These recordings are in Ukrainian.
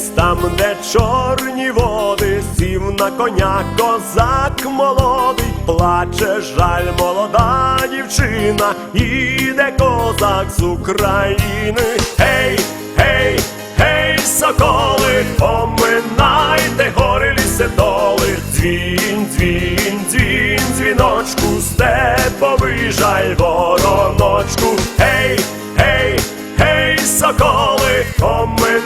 там, де чорні води, сів на коня козак молодий, плаче жаль молода дівчина, іде козак з України. Гей, гей, гей, соколи, поминайте гори ліси доли, дзвін, дзвін, дзвін, дзвіночку, степовий жаль вороночку. Гей, гей, гей, соколи, поминайте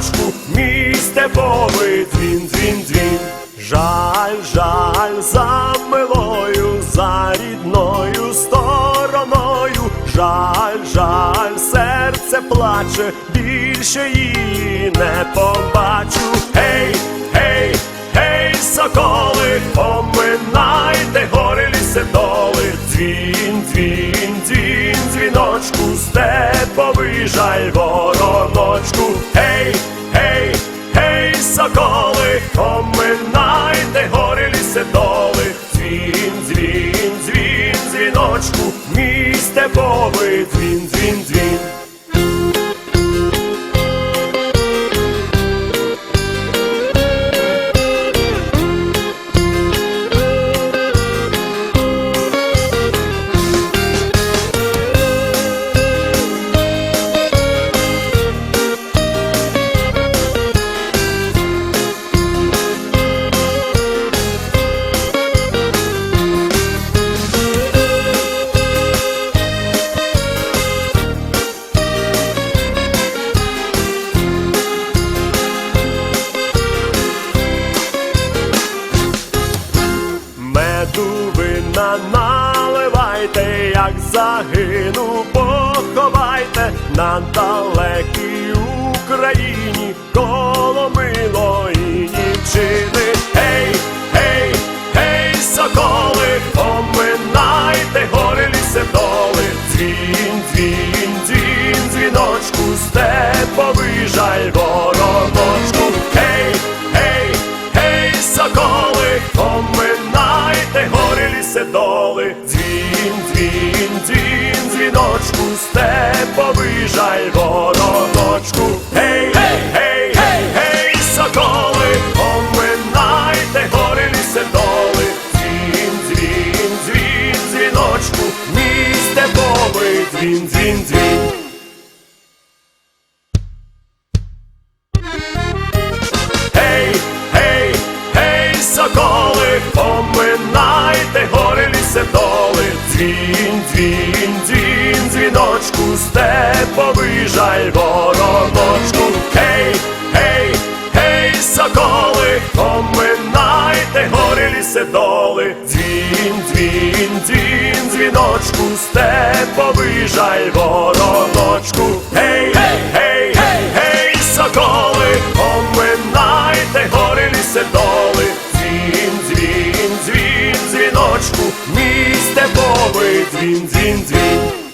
дзвіночку, мій степовий дзвін, дзвін, дзвін. Жаль, жаль за милою, за рідною стороною, жаль, жаль, серце плаче, більше її не побачу. Гей, гей, гей, соколи, поминайте гори ліси доли, дзвін, дзвін, дзвін, дзвіночку, степовий жаль вороночку. Гей, соколи, оминайте гори ліси доли, дзвін, дзвін, дзвін, дзвіночку, мій степовий дзвін, дзвін, дзвін. Меду вина наливайте, як загину, поховайте на далекій Україні коло милої дівчини. Гей, гей, гей, соколи, поминайте гори ліси доли, дзвін, дзвін, дзвін, дзвіночку, степовий жаль дзвіночку, степовий жаль вороночку. Гей, гей, гей, гей, гей, соколи, поминайте гори ліси доли, дзвін, дзвін, дзвін, дзвіночку, мій степовий дзвін, дзвін, дзвін. Гей, гей, гей, соколи, поминайте гори ліси доли, дзвін, дзвін, дзвін, дзвіночку, степовий жаль вороночку. Гей, гей, гей, соколи, поминайте гори ліси доли, дзвін, дзвін, дзвін, дзвіночку, степовий жаль вороночку. Гей, гей, гей, гей, гей, соколи, поминайте гори ліси доли, дзвін, дзвін, дзвін, дзвіночку, мій степовий дзвін, дзвін, дзвін.